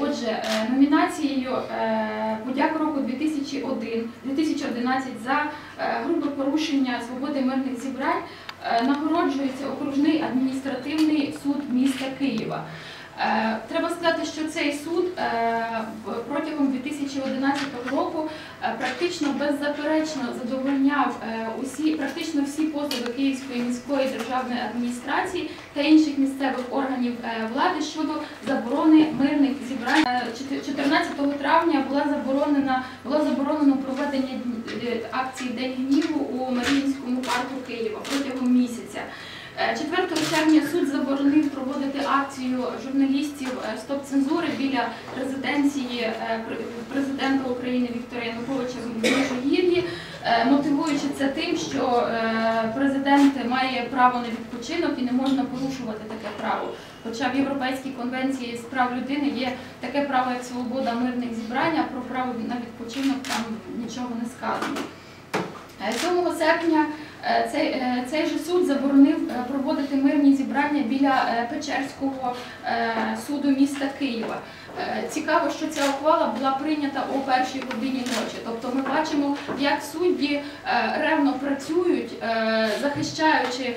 Отже, е, номінацією е, подяк року 2001 2011 за е, грубе порушення свободи мирних зібрань нагороджується окружний адміністративний суд міста Києва. Е, Треба сказати, що цей суд е, протягом 2011 року е, практично беззаперечно задовольняв усі практично всі позови Київської міської державної адміністрації та інших місцевих органів влади щодо заборони мирних зібрань. Е, 14 травня була заборонена було заборонено проведення акції День гніву у Маріїнському парку Києва протягом місяця. Е, 4 червня акцію журналістів е, Стоп цензури біля резиденції е, президента України Віктора Януковича в Межигір'ї, е, мотивуючи це тим, що президент має право на відпочинок і не можна порушувати таке право. Хоча в Європейській конвенції з прав людини є таке право, як свобода мирних зібрань, а про право на відпочинок там нічого не сказано. Е, 7 серпня цей, е, цей же суд заборонив е, проводити мирні зібрання біля е, Печерського е, суду міста Києва. Е, Цікаво, що ця ухвала була прийнята о першій годині ночі. Тобто ми бачимо, як судді е, ревно працюють, е, захищаючи,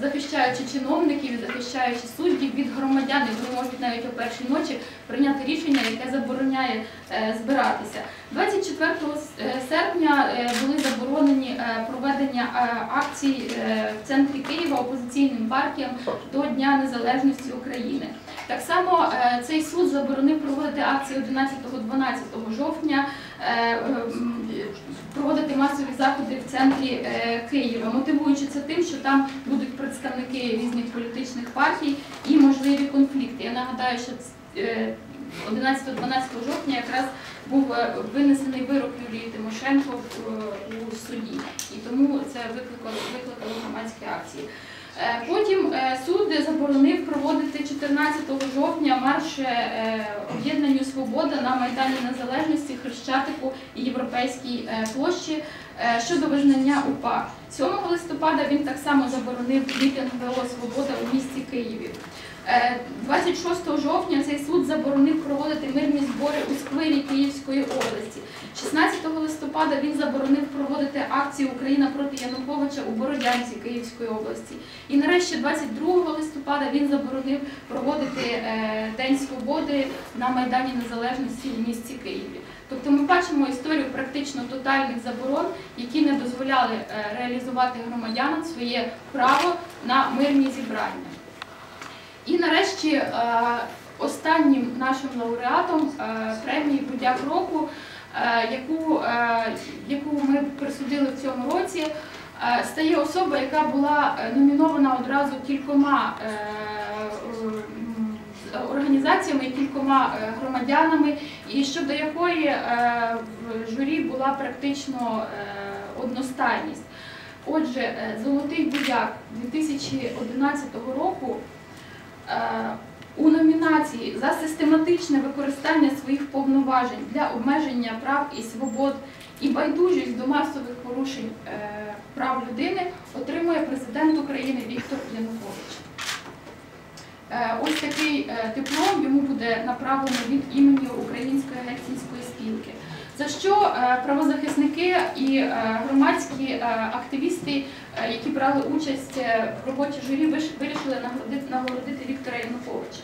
захищаючи чиновників, захищаючи суддів від громадян, і вони можуть навіть о першій ночі прийняти рішення, яке забороняє збиратися. 24 с- е, серпня були заборонені проведення акцій в центрі Києва опозиційним партіям до Дня Незалежності України. Так само е, цей суд заборонив проводити акції 11-12 жовтня, е, проводити масові заходи в центрі е, Києва, мотивуючи це тим, що там будуть представники різних політичних партій і можливі конфлікти. Я нагадаю, що е, 11-12 жовтня якраз був винесений вирок Юлії Тимошенко у суді, і тому це викликало, викликало громадські акції. Е, Потім е, суд заборонив проводити 14 жовтня марш об'єднання об'єднанню Свобода на Майдані Незалежності, Хрещатику і Європейській е, площі е, щодо визнання УПА. 7 листопада він так само заборонив мітинг ВО Свобода у місті Києві. Е, 26 жовтня цей суд заборонив проводити мирні збори у сквері Київської області. 16 листопада він заборонив проводити акцію Україна проти Януковича у Бородянці Київської області. І нарешті 22 листопада він заборонив проводити е, День свободи на Майдані Незалежності в місті Києві. Тобто ми бачимо історію практично тотальних заборон, які не дозволяли е, реалізувати громадянам своє право на мирні зібрання. І нарешті е, останнім нашим лауреатом е, премії Будяк року, е, яку, яку ми присудили в цьому році, стає особа, яка була номінована одразу кількома організаціями, кількома громадянами, і щодо якої в журі була практично одностайність. Отже, Золотий Будяк 2011 року у номінації за систематичне використання своїх повноважень для обмеження прав і свобод і байдужість до масових порушень е, прав людини отримує президент України Віктор Янукович. Е, Ось такий е, диплом йому буде направлено від імені Української гельсінської спілки. За що е, правозахисники і е, громадські е, активісти, які брали участь в роботі журі, вирішили нагородити, Віктора Януковича.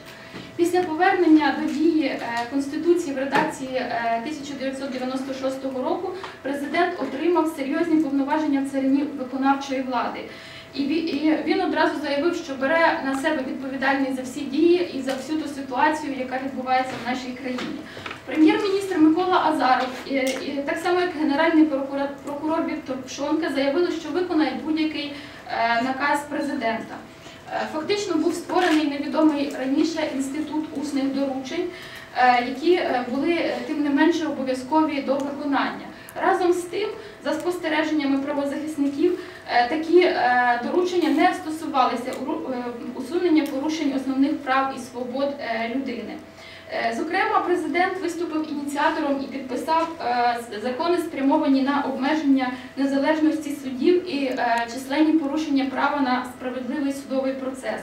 Після повернення до дії Конституції в редакції е, 1996 року президент отримав серйозні повноваження в царині виконавчої влади. І він одразу заявив, що бере на себе відповідальність за всі дії і за всю ту ситуацію, яка відбувається в нашій країні. Прем'єр-міністр Микола Азаров, так само як генеральний прокурор, Віктор Пшонка, заявили, що виконають будь-який е, наказ президента. Е, Фактично був створений невідомий раніше інститут усних доручень, е, які були тим не менше обов'язкові до виконання. Разом з тим, за спостереженнями правозахисників, е, такі е, доручення не стосувалися е, усунення порушень основних прав і свобод людини. Зокрема, президент виступив ініціатором і підписав закони, спрямовані на обмеження незалежності суддів і численні порушення права на справедливий судовий процес.